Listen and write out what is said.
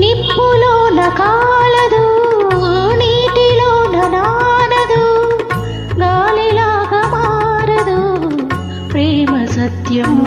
నిప్పులోన కాలదు నీటిలోన నానదు గాలిలాగా మారదు ప్రేమ సత్యము